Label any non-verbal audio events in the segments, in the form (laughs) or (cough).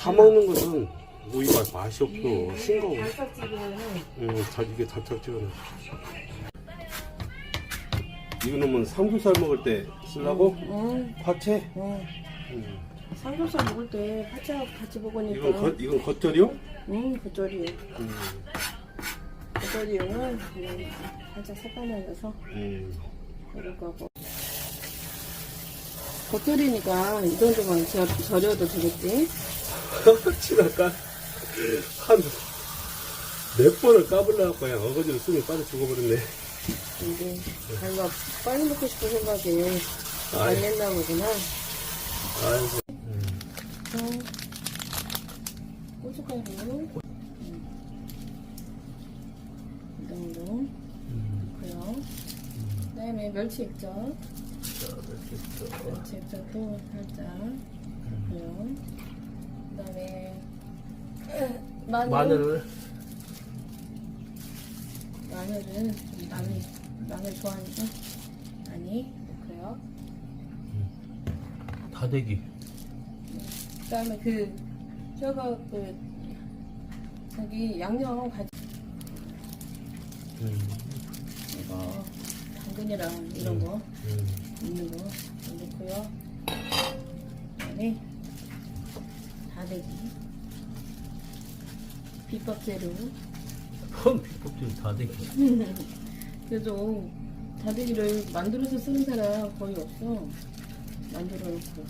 사 먹는 것은 오이가 맛이 없어. 싱거워. 달짝지근은 음, 자, 이게 달짝지근해. 이거는 삼겹살 먹을 때 쓰려고? 응, 화채? 응. 음. 삼겹살 먹을 때 파채하고 같이 먹으니까 이건 겉, 이건 겉절이요? 응, 겉절이 음. 겉절이는 그냥 살짝 색깔만 내서 음. 먹을 거고 겉절이니까 이 정도만 절, 절여도 되겠지? (laughs) 지나까 한몇 번을 까불려고 그냥 어거지로 숨이 빠져 죽어버렸네. 이게 자기가 빨리 먹고 싶은 생각에 안 아이. 냈나 보구나. 아이고. 어, 고춧가루 음. 이 정도. 넣고요. 그 다음에 멸치 액젓. 멸치 액젓도 살짝. 넣고요 그 다음에 (clears throat) 마늘 마늘을 마늘은 좀 많이 마늘 좋아하니까 많이 넣고요 다대기. 그 다음에 그 저거 그 저기 양념 같이 음. 이거 당근이랑 이런 거 음. 있는 거 넣고요. 그다음에 다대기, 비법 재료. 펌 비법도 다대기. (laughs) 그래도 다대기를 만들어서 쓰는 사람 거의 없어. 만들어 놓고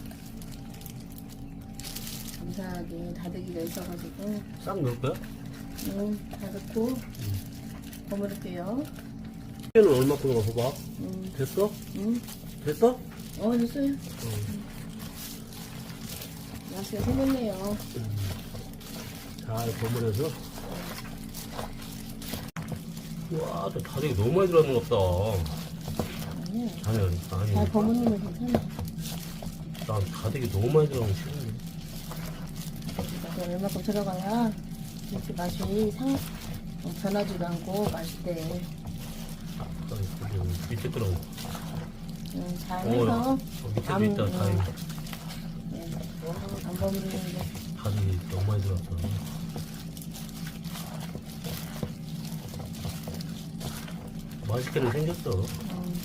감사하게 다대기가 있어가지고 싹 넣을 거야? 음, 다 넣고 버무릴게요. 얘는 얼마큼 넣어봐. 음, 됐어? 음. 됐어? 어, 됐어요. 맛이 생겼네요. 잘 버무려서. 와, 저 다대기 너무 많이 들어가는 것 같다. 아니, 아니, 잘 아니. 버무리면 괜찮아. 난 다대기 너무 많이 들어가면 싫은데. 이거 얼마큼 들어가야 이렇게 맛이 상, 어, 변하지도 않고 맛있대. 아니, 저기 밑에 그런 거. 음, 잘 어, 해서 어, 밑에도 안- 있다. 네, 다대기 너무 많이 들어갔어. 맛있게는 생겼어. 음,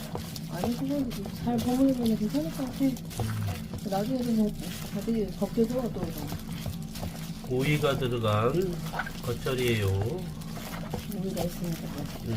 아니 그건 잘 버무리면 괜찮을 것 같아. 나중에 좀 다들 벗겨서 또 오이가 들어간 겉절이에요. 우리가 있으니까. 음.